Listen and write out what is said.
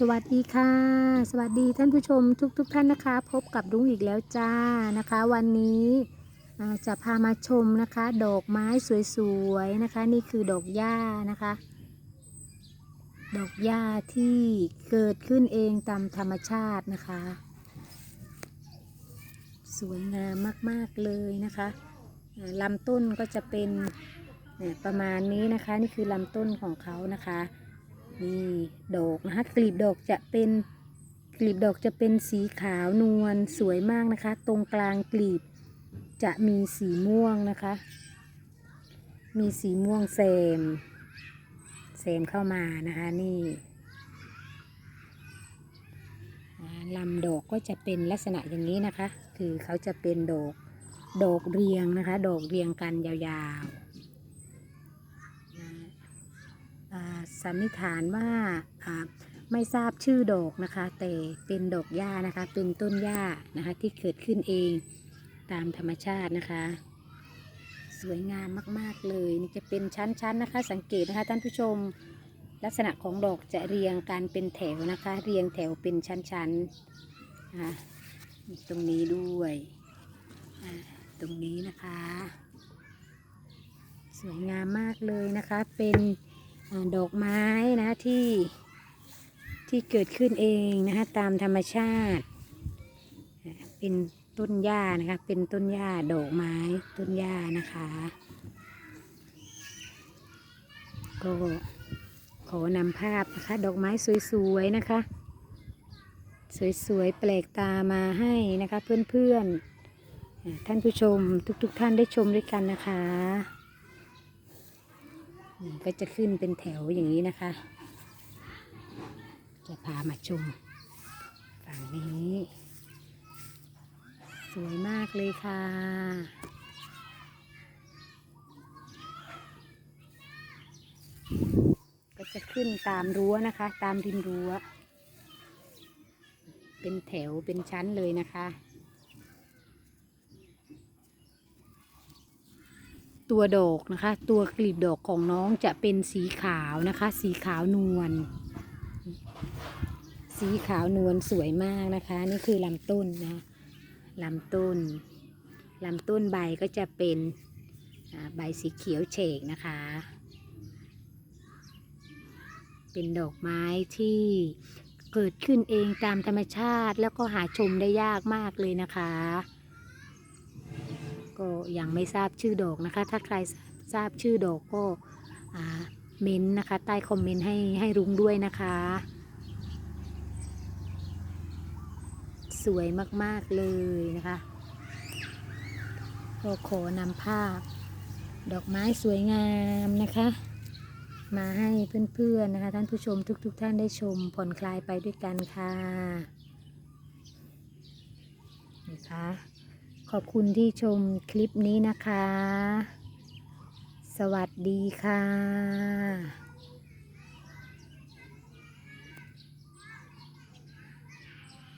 สวัสดีค่ะ สวัสดีท่านผู้ชมทุกๆทท่านนะคะ พบกับรุ้งอีกแล้วจ้านะคะ วันนี้จะพามาชมนะคะ ดอกไม้สวยๆนะคะ นี่คือดอกหญ้านะคะ ดอกหญ้าที่เกิดขึ้นเองตามธรรมชาตินะคะ สวยงามมากๆเลยนะคะลำต้นก็จะเป็นประมาณนี้นะคะ นี่คือลำต้นของเขานะคะ นี่ดอกนะคะกลีบดอกจะเป็นกลีบดอกจะเป็นสีขาวนวลสวยมากนะคะ ตรงกลางกลีบจะมีสีม่วงนะคะ มีสีม่วงแซมแซมเข้ามานะคะนี่ลำดอกก็จะเป็นลักษณะอย่างนี้นะคะ คือเขาจะเป็นดอกดอกเรียงนะคะ ดอกเรียงกันยาวๆนะ อ่า สันนิษฐานว่าไม่ทราบชื่อดอกนะคะ แต่เป็นดอกหญ้านะคะ เป็นต้นหญ้านะคะ ที่เกิดขึ้นเองตามธรรมชาตินะคะ สวยงามมาก ๆ เลยนี่จะเป็นชั้น ๆ นะคะ สังเกตนะคะท่านผู้ชมลักษณะของดอกจะเรียงกันเป็นแถวนะคะ เรียงแถวเป็นชั้นๆนะคะตรงนี้ด้วยตรงนี้นะคะ สวยงามมากเลยนะคะเป็น ดอกไม้นะที่ที่เกิดขึ้นเองนะคะตามธรรมชาติ เป็นต้นหญ้านะคะ เป็นต้นหญ้าดอกไม้ต้นหญ้านะคะก็ขอนำภาพนะคะ ดอกไม้สวยๆนะคะ สวยๆแปลกตามาให้นะคะเพื่อนๆท่านผู้ชมทุกๆท่านได้ชมด้วยกันนะคะ ก็จะขึ้นเป็นแถวอย่างนี้นะคะ จะพามาชมฝั่งนี้ สวยมากเลยค่ะ ก็จะขึ้นตามรั้วนะคะ ตามริมรั้ว เป็นแถวเป็นชั้นเลยนะคะ ตัวดอกนะคะ ตัวกลีบดอกของน้องจะเป็นสีขาวนะคะ สีขาวนวลสีขาวนวลสวยมากนะคะ นี่คือลำต้นนะลำต้นลำต้นใบก็จะเป็นใบสีเขียวเฉกนะคะ เป็นดอกไม้ที่เกิดขึ้นเองตามธรรมชาติแล้วก็หาชมได้ยากมากเลยนะคะ ก็ยังไม่ทราบชื่อดอกนะคะ ถ้าใครทราบชื่อดอกก็เม้นต์นะคะ ใต้คอมเมนต์ให้ให้รุ้งด้วยนะคะ สวยมาก ๆ เลยนะคะก็ขอนำภาพ ดอกไม้สวยงามนะคะ มาให้เพื่อนๆนะคะท่านผู้ชมทุกๆท่านได้ชมผ่อนคลายไปด้วยกันค่ะนะคะ ขอบคุณที่ชมคลิปนี้นะคะ สวัสดีค่ะ